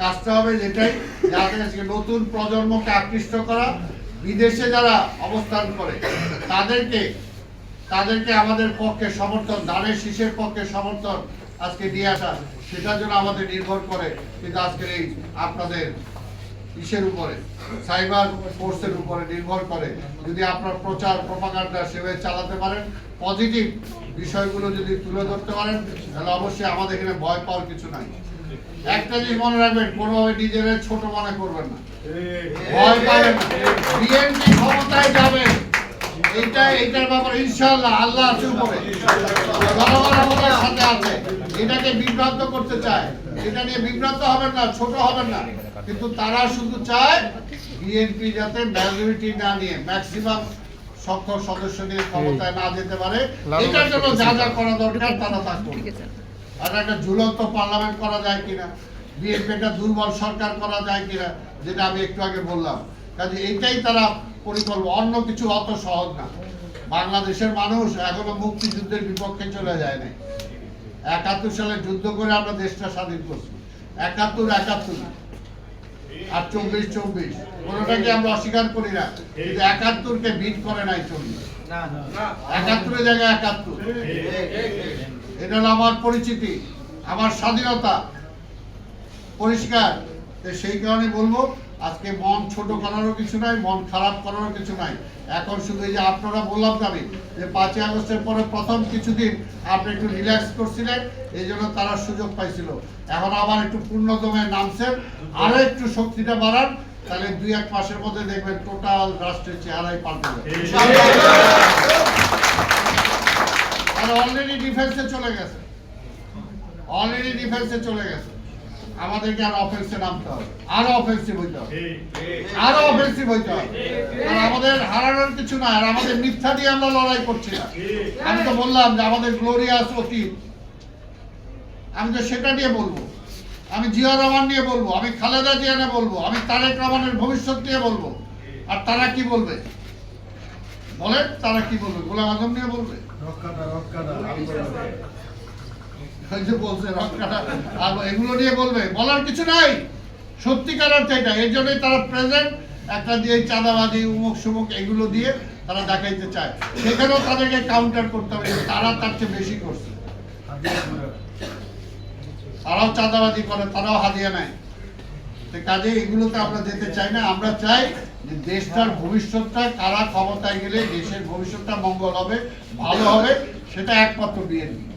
কাজটা হবে যেটাই। যাতে নতুন প্রজন্মকে আকৃষ্ট করা, বিদেশে যারা অবস্থান করে, তাদেরকে তাদেরকে আমাদের পক্ষে সমর্থন পক্ষে সমর্থন আজকে দিয়ে আসা, সেটার জন্য আমাদের নির্ভর করে কিন্তু আজকের এই আপনাদের ইসের উপরে, সাইবার ফোর্সের উপরে নির্ভর করে। যদি আপনার প্রচার, প্রপাগান্ডা সেভাবে চালাতে পারেন, পজিটিভ বিষয়গুলো যদি তুলে ধরতে পারেন, তাহলে অবশ্যই আমাদের এখানে ভয় পাওয়ার কিছু নাই। একটা জিনিস মনে রাখবেন কোনোভাবে নিজেরা ছোট মনে করবেন না। ভয় পাবেন বিএনপি ক্ষমতায় যাবে এইটা এইটার ব্যাপারে ইনশাআল্লাহ আল্লাহ আছে উপরে। জনগণ সাথে আছে। এটাকে বিভ্রান্ত করতে চায়। এটা নিয়ে বিভ্রান্ত হবেন না ছোট হবেন না। কিন্তু তারা শুধু চায় বিএনপি যাতে মেজরিটি না নিয়ে ম্যাক্সিমাম সংখ্যক সদস্য নিয়ে ক্ষমতায় না যেতে পারে। এটার জন্য যা যা করা দরকার তারা তা করবে আর একটা ঝুলন্ত পার্লামেন্ট করা যায় কিনা? বিএনপি একটা দুর্বল সরকার করা যায় কিনা? যেটা আমি একটু আগে বললাম। কাজে এইটাই তারা পরিকল্পনা অন্য কিছু অত সহজ না। বাংলাদেশের মানুষ এখনও মুক্তিযুদ্ধের বিপক্ষে চলে যায় নাই। একাত্তর সালে যুদ্ধ করে আমরা দেশটা স্বাধীন করছি। একাত্তর একাত্তর। আর চব্বিশ চব্বিশ। কোনোটাকে আমরা অস্বীকার করি না। কিন্তু একাত্তরকে বিট করে নাই চব্বিশ একাত্তরের জায়গায় একাত্তর। এটা হলো আমার পরিচিতি, আমার স্বাধীনতা। পরিষ্কার সেই কারণে বলব, আজকে মন ছোট করারও কিছু নাই, মন খারাপ করারও কিছু নাই। এখন শুধু এই যে আপনারা বললাম আমি, যে পাঁচই আগস্টের পরে প্রথম কিছুদিন আপনি একটু রিল্যাক্স করছিলেন, এই জন্য তারা সুযোগ পাইছিল। এখন আবার একটু পূর্ণদমে নামছেন আরও একটু শক্তিটা বাড়ান, তাহলে দুই এক মাসের মধ্যে দেখবেন টোটাল রাষ্ট্রের চেহারাই পাল্টে যাবে। অলরেডি ডিফেন্সে চলে গেছে। অলরেডি ডিফেন্সে চলে গেছে। আমাদেরকে আর অফেন্সে নামতে হবে। আরও অফেন্সিভ হইতে হবে। আরও অফেন্সিভ হইতে হবে। আর আমাদের হারানোর কিছু না, আর আমাদের মিথ্যা দিয়ে আমরা লড়াই করছি না। আমি তো বললাম যে আমাদের গ্লোরিয়াস অতীত। আমি তো সেটা নিয়ে বলব। আমি জিয়া রহমান নিয়ে বলব, আমি খালেদা জিয়া নিয়ে বলব, আমি তারেক রহমানের ভবিষ্যৎ নিয়ে বলব। আর তারা কি বলবে? বলেন তারা কি বলবে? গোলাম আজম নিয়ে বলবে? যে বলছে রক্ষাটা আর এগুলো নিয়ে বলবে। বলার কিছু নাই। সত্যিকার অর্থে এটা। এর জন্যই তারা প্রেজেন্ট একটা দিয়ে চাঁদাবাজি উমুক সুমুক এগুলো দিয়ে তারা দেখাইতে চায়। সেখানেও তাদেরকে কাউন্টার করতে হবে তারা তার চেয়ে বেশি করছে। তারাও চাঁদাবাজি করে তারাও হাদিয়া নেয়। কাজে এগুলোতে আমরা যেতে চাই না। আমরা চাই যে দেশটার ভবিষ্যৎটা, কারা ক্ষমতায় গেলে দেশের ভবিষ্যৎটা মঙ্গল হবে, ভালো হবে, সেটা একমাত্র বিএনপি।